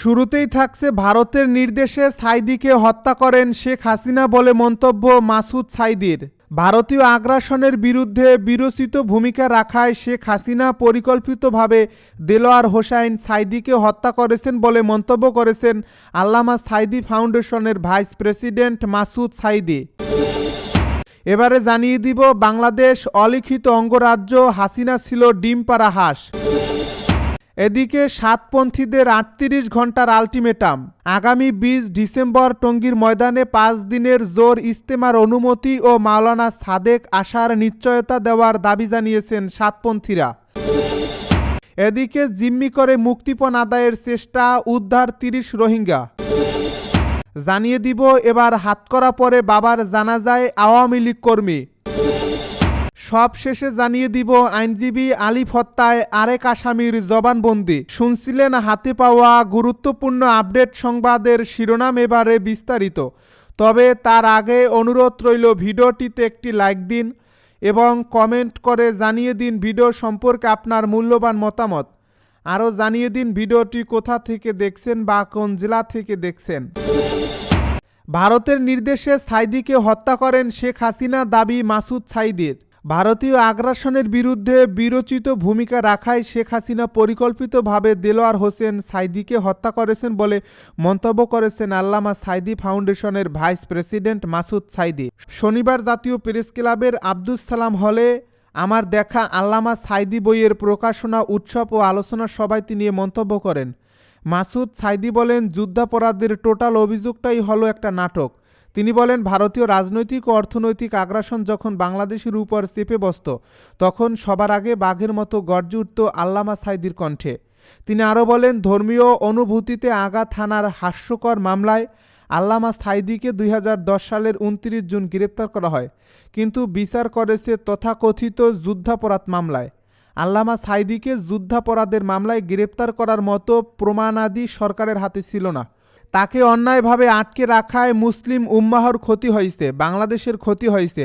শুরুতেই থাকছে ভারতের নির্দেশে সাইদিকে হত্যা করেন শেখ হাসিনা বলে মন্তব্য মাসুদ সাইদির। ভারতীয় আগ্রাসনের বিরুদ্ধে বিরোচিত ভূমিকা রাখায় শেখ হাসিনা পরিকল্পিতভাবে দেলোয়ার হোসাইন সাইদিকে হত্যা করেছেন বলে মন্তব্য করেছেন আল্লামা সাইদি ফাউন্ডেশনের ভাইস প্রেসিডেন্ট মাসুদ সাইদি। এবারে জানিয়ে দিব, বাংলাদেশ অলিখিত অঙ্গরাজ্য হাসিনা ছিল ডিম পাড়া হাঁস। এদিকে সাতপন্থীদের আটত্রিশ ঘণ্টার আলটিমেটাম। আগামী বিশ ডিসেম্বর টঙ্গীর ময়দানে পাঁচ দিনের জোর ইস্তেমার অনুমতি ও মাওলানা সাদেক আসার নিশ্চয়তা দেওয়ার দাবি জানিয়েছেন সাতপন্থীরা। এদিকে জিম্মি করে মুক্তিপণ আদায়ের চেষ্টা উদ্ধার তিরিশ রোহিঙ্গা। জানিয়ে দিব, এবার হাতকরা পরে বাবার জানাজায় আওয়ামী লীগ কর্মী। সব শেষে জানিয়ে দিব, আইনজীবী আলিফ হত্যায় আরেক আসামির জবানবন্দি। শুনছিলেন হাতে পাওয়া গুরুত্বপূর্ণ আপডেট সংবাদের শিরোনাম এবারে বিস্তারিত। তবে তার আগে অনুরোধ রইল ভিডিওটিতে একটি লাইক দিন এবং কমেন্ট করে জানিয়ে দিন ভিডিও সম্পর্কে আপনার মূল্যবান মতামত। আরও জানিয়ে দিন ভিডিওটি কোথা থেকে দেখছেন বা কোন জেলা থেকে দেখছেন। ভারতের নির্দেশে সাইদিকে হত্যা করেন শেখ হাসিনা দাবি মাসুদ সাইদির ভারতীয় আগ্রাসনের বিরুদ্ধে বিরোচিত ভূমিকা রাখায় শেখ হাসিনা পরিকল্পিতভাবে দেলোয়ার হোসেন সাইদিকে হত্যা করেছেন বলে মন্তব্য করেছেন আল্লামা সাইদি ফাউন্ডেশনের ভাইস প্রেসিডেন্ট মাসুদ সাইদি। শনিবার জাতীয় প্রেস ক্লাবের আব্দুস সালাম হলে আমার দেখা আল্লামা সাইদি বইয়ের প্রকাশনা, উৎসব ও আলোচনা সভায় তিনি মন্তব্য করেন। মাসুদ সাইদি বলেন, যুদ্ধাপরাধের টোটাল অভিযোগটাই হলো একটা নাটক। তিনি বলেন, ভারতীয় রাজনৈতিক ও অর্থনৈতিক আগ্রাসন যখন বাংলাদেশের উপর চেপে বসত, তখন সবার আগে বাঘের মতো গর্জে উঠত আল্লামা সাইদির কণ্ঠে। তিনি আরও বলেন, ধর্মীয় অনুভূতিতে আঘাত থানার হাস্যকর মামলায় আল্লামা সাইদিকে দুই হাজার দশ সালের উনত্রিশ জুন গ্রেপ্তার করা হয়, কিন্তু বিচার করেছে তথাকথিত যুদ্ধাপরাধ মামলায়। আল্লামা সাইদিকে যুদ্ধাপরাধের মামলায় গ্রেপ্তার করার মতো প্রমাণাদি সরকারের হাতে ছিল না। তাকে অন্যায়ভাবে আটকে রাখায় মুসলিম উম্মাহর ক্ষতি হয়েছে বাংলাদেশের ক্ষতি হয়েছে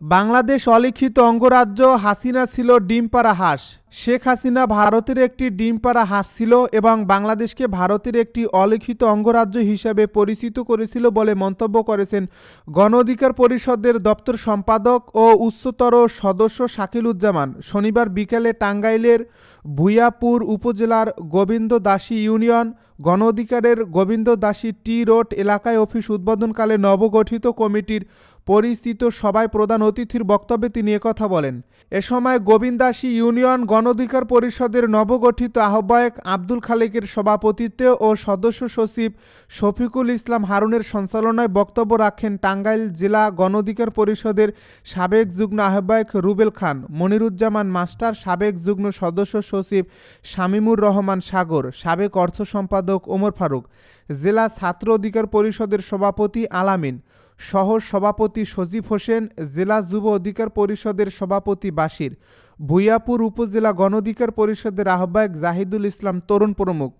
বাংলাদেশ অলিখিত অঙ্গরাজ্য হাসিনা ছিল ডিমপাড়া হাঁস। শেখ হাসিনা ভারতের একটি ডিমপাড়া হাঁস ছিল এবং বাংলাদেশকে ভারতের একটি অলিখিত অঙ্গরাজ্য হিসাবে পরিচিত করেছিল বলে মন্তব্য করেছেন গণ অধিকার পরিষদের দপ্তর সম্পাদক ও উচ্চতর সদস্য শাকিলুজ্জামান। শনিবার বিকেলে টাঙ্গাইলের ভুইয়াপুর উপজেলার গোবিন্দ দাসী ইউনিয়ন গণ অধিকারের গোবিন্দ দাসী টি রোড এলাকায় অফিস উদ্বোধনকালে নবগঠিত কমিটির পরিচিত সভায় প্রধান অতিথির বক্তব্যে তিনি একথা বলেন। এ সময় গোবিন্দাসী ইউনিয়ন গণ অধিকার পরিষদের নবগঠিত আহ্বায়ক আব্দুল খালেকের সভাপতিত্বে ও সদস্য সচিব শফিকুল ইসলাম হারুনের সঞ্চালনায় বক্তব্য রাখেন টাঙ্গাইল জেলা গণ অধিকার পরিষদের সাবেক যুগ্ম আহ্বায়ক রুবেল খান, মনিরুজ্জামান মাস্টার সাবেক যুগ্ম সদস্য সচিব শামিমুর রহমান সাগর, সাবেক অর্থ সম্পাদক ওমর ফারুক, জেলা ছাত্র অধিকার পরিষদের সভাপতি আলামিন সহ সভাপতি সজীব হোসেন, জেলা যুব অধিকার পরিষদের সভাপতি বাসির ভুইয়াপুর উপজেলা গণঅধিকার পরিষদের আহ্বায়ক জাহিদুল ইসলাম তরুণ প্রমুখ।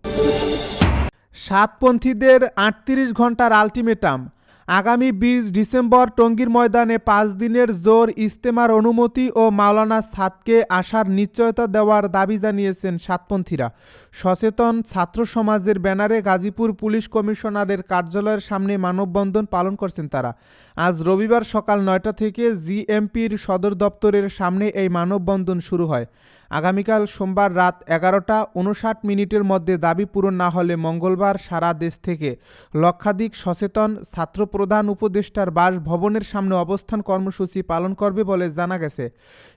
সাতপন্থীদের আটত্রিশ ঘণ্টার আলটিমেটাম। আগামী বিশ ডিসেম্বর টঙ্গীর ময়দানে পাঁচ দিনের জোর ইস্তেমার অনুমতি ও মাওলানা সাদকে আসার নিশ্চয়তা দেওয়ার দাবি জানিয়েছেন সাতপন্থীরা। সচেতন ছাত্র সমাজের ব্যানারে গাজীপুর পুলিশ কমিশনারের কার্যালয়ের সামনে মানববন্ধন পালন করছেন তারা। আজ রবিবার সকাল নয়টা থেকে জিএমপির সদর দপ্তরের সামনে এই মানববন্ধন শুরু হয়। আগামীকাল সোমবার রাত এগারোটা উনষাট মিনিটের মধ্যে দাবি পূরণ না হলে মঙ্গলবার সারা দেশ থেকে লক্ষাধিক সচেতন ছাত্র প্রধান উপদেষ্টার বাসভবনের সামনে অবস্থান কর্মসূচি পালন করবে বলে জানা গেছে।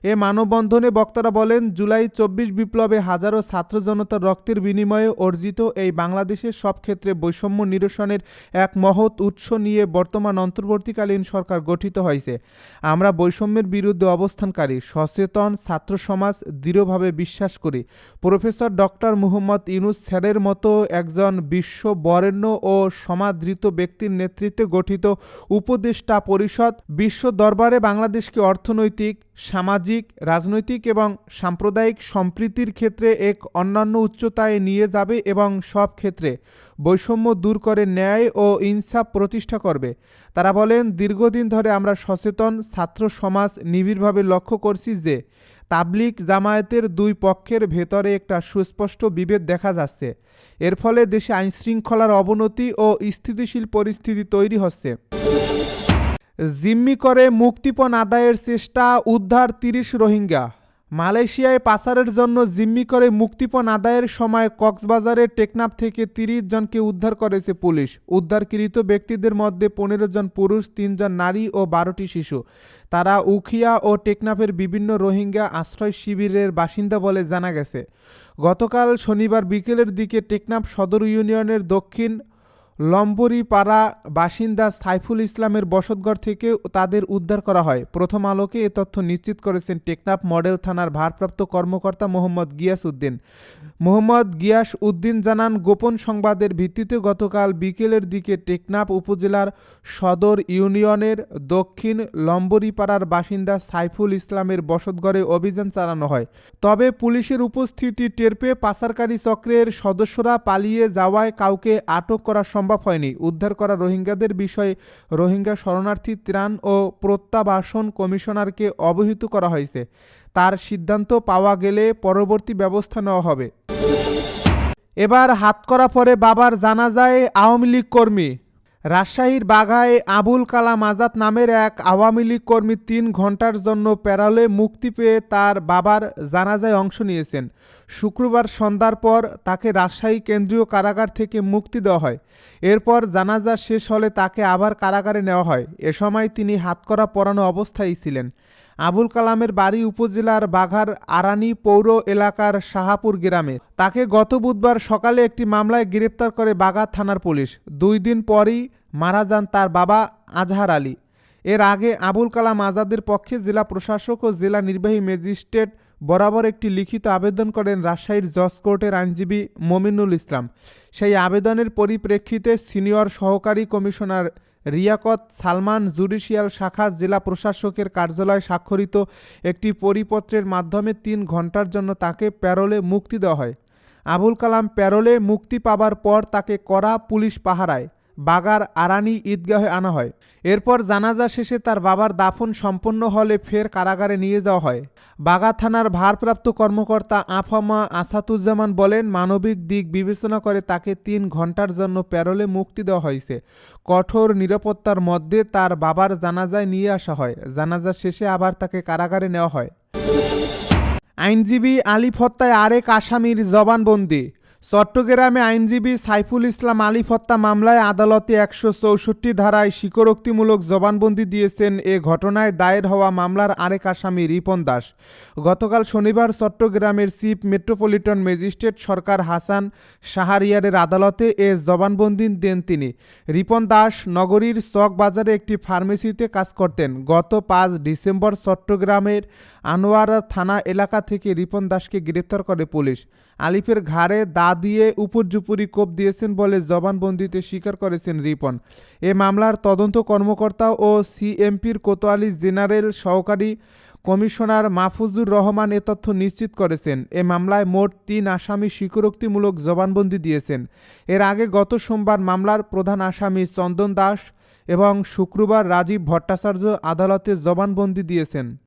এ মানববন্ধনে বক্তারা বলেন, জুলাই চব্বিশ বিপ্লবে হাজারো ছাত্র জনতার রক্তের বিনিময়ে অর্জিত এই বাংলাদেশের সব ক্ষেত্রে বৈষম্য নিরসনের এক মহৎ উৎস নিয়ে বর্তমান অন্তর্বর্তীকালীন সরকার গঠিত হয়েছে। আমরা বৈষম্যের বিরুদ্ধে অবস্থানকারী, সচেতন ছাত্র সমাজ দৃঢ়ভাবে বিশ্বাস করি। প্রফেসর ডক্টর মুহম্মদ ইউনুস স্যারের মতো একজন বিশ্ব বরেণ্য ও সমাদৃত ব্যক্তির নেতৃত্বে গঠিত উপদেষ্টা পরিষদ বিশ্ব দরবারে বাংলাদেশকে অর্থনৈতিক, সামাজিক, রাজনৈতিক এবং সাম্প্রদায়িক সম্প্রীতির ক্ষেত্রে এক অন্যান্য উচ্চতায় নিয়ে যাবে এবং সব ক্ষেত্রে বৈষম্য দূর করে ন্যায় ও ইনসাফ প্রতিষ্ঠা করবে। তারা বলেন, দীর্ঘদিন ধরে আমরা সচেতন, ছাত্র সমাজ নিবিড়ভাবে লক্ষ্য করছি যে তাবলিক জামায়াতের দুই পক্ষের ভেতরে একটা সুস্পষ্ট বিভেদ দেখা যাচ্ছে। এর ফলে দেশে আইনশৃঙ্খলার অবনতি ও স্থিতিশীল পরিস্থিতি তৈরি হচ্ছে। জিম্মি করে মুক্তিপণ আদায়ের চেষ্টা, উদ্ধার তিরিশ রোহিঙ্গা। মালয়েশিয়ায় পাচারের জন্য জিম্মি করে মুক্তিপণ আদায়ের সময় কক্সবাজারের টেকনাফ থেকে তিরিশ জনকে উদ্ধার করেছে পুলিশ। উদ্ধারকৃত ব্যক্তিদের মধ্যে পনেরো জন পুরুষ তিনজন নারী ও বারোটি শিশু। তারা উখিয়া ও টেকনাফের বিভিন্ন রোহিঙ্গা আশ্রয় শিবিরের বাসিন্দা বলে জানা গেছে। গতকাল শনিবার বিকেলের দিকে টেকনাফ সদর ইউনিয়নের দক্ষিণ লম্বরিপাড়া বাসিন্দা সাইফুল ইসলামের বসতঘর থেকে তাদের উদ্ধার করা হয়। প্রথম আলোকে এ তথ্য নিশ্চিত করেছেন টেকনাফ মডেল থানার ভারপ্রাপ্ত কর্মকর্তা মোহাম্মদ গিয়াস উদ্দিন। মোহাম্মদ গিয়াস উদ্দিন জানান, গোপন সংবাদের ভিত্তিতে গতকাল বিকেলের দিকে টেকনাফ উপজেলার সদর ইউনিয়নের দক্ষিণ লম্বরিপাড়ার বাসিন্দা সাইফুল ইসলামের বসতঘরে অভিযান চালানো হয়। তবে পুলিশের উপস্থিতি টের পেয়ে পাচারকারী চক্রের সদস্যরা পালিয়ে যাওয়ায় কাউকে আটক করা সম্ভব হয়নি। উদ্ধার করা রোহিঙ্গাদের বিষয়ে রোহিঙ্গা শরণার্থী ত্রাণ ও প্রত্যাবাসন কমিশনারকে অবহিত করা হয়েছে। তার সিদ্ধান্ত পাওয়া গেলে পরবর্তী ব্যবস্থা নেওয়া হবে। এবার হাত করা পরে বাবার জানাজায় আওয়ামী লীগ কর্মী রাজশাহীর বাঘায় আবুল কালাম আজাদ নামের এক আওয়ামী লীগ কর্মী তিন ঘণ্টার জন্য প্যারালে মুক্তি পেয়ে তার বাবার জানাজায় অংশ নিয়েছেন। শুক্রবার সন্ধ্যার পর তাকে রাজশাহী কেন্দ্রীয় কারাগার থেকে মুক্তি দেওয়া হয়। এরপর জানাজা শেষ হলে তাকে আবার কারাগারে নেওয়া হয়। এ সময় তিনি হাতকড়া পরানো অবস্থায় ছিলেন। আবুল কালামের বাড়ি উপজেলার বাঘার আরানি পৌর এলাকার শাহাপুর গ্রামে। তাকে গত বুধবার সকালে একটি মামলায় গ্রেপ্তার করে বাঘা থানার পুলিশ। দুই দিন পরই মারা যান তার বাবা আজহার আলী। এর আগে আবুল কালাম আজাদের পক্ষে জেলা প্রশাসক ও জেলা নির্বাহী ম্যাজিস্ট্রেট বরাবর একটি লিখিত আবেদন করেন রাজশাহীর জজ কোর্টের আইনজীবী মমিনুল ইসলাম। সেই আবেদনের পরিপ্রেক্ষিতে সিনিয়র সহকারী কমিশনার রিয়াকত সালমান জুডিশিয়াল শাখা জেলা প্রশাসকের কার্যালয়ে স্বাক্ষরিত একটি পরিপত্রের মাধ্যমে তিন ঘণ্টার জন্য তাকে প্যারোলে মুক্তি দেওয়া হয়। আবুল কালাম প্যারোলে মুক্তি পাবার পর তাকে করা পুলিশ পাহারায়। বাগার আরানি ঈদগাহে আনা হয়। এরপর জানাজা শেষে তার বাবার দাফন সম্পন্ন হলে ফের কারাগারে নিয়ে যাওয়া হয়। বাগা থানার ভারপ্রাপ্ত কর্মকর্তা আফামা আসাতুজ্জামান বলেন, মানবিক দিক বিবেচনা করে তাকে তিন ঘণ্টার জন্য প্যারোলে মুক্তি দেওয়া হয়েছে। কঠোর নিরাপত্তার মধ্যে তার বাবার জানাজায় নিয়ে আসা হয়। জানাজা শেষে আবার তাকে কারাগারে নেওয়া হয়। আইনজীবী আলিফ হত্যায় আরেক আসামির জবানবন্দি। চট্টগ্রামে আইনজীবী সাইফুল ইসলাম আলিফ হত্যা মামলায় আদালতে একশো চৌষট্টি ধারায় স্বীকারোক্তিমূলক জবানবন্দি দিয়েছেন এ ঘটনায় দায়ের হওয়া মামলার আরেক আসামি রিপন দাস। গতকাল শনিবার চট্টগ্রামের chief metropolitan magistrate Sarkar Hasan শাহরিয়ারের আদালতে এ জবানবন্দি দেন তিনি। রিপন দাস নগরীর চক বাজারে একটি ফার্মেসিতে কাজ করতেন। গত পাঁচ ডিসেম্বর চট্টগ্রামের আনোয়ারা থানা এলাকা থেকে রিপন দাসকে গ্রেপ্তার করে পুলিশ। আলিফের ঘাড়ে দা দিয়ে উপর্যুপুরি কোপ দিয়েছেন বলে জবানবন্দিতে স্বীকার করেছেন রিপন। এ মামলার তদন্ত কর্মকর্তা ও সিএমপির কোতোয়ালি জেনারেল সহকারী কমিশনার মাহফুজুর রহমান এ তথ্য নিশ্চিত করেছেন। এ মামলায় মোট তিন আসামি স্বীকারোক্তিমূলক জবানবন্দি দিয়েছেন। এর আগে গত সোমবার মামলার প্রধান আসামি চন্দন দাস এবং শুক্রবার রাজীব ভট্টাচার্য আদালতে জবানবন্দি দিয়েছেন।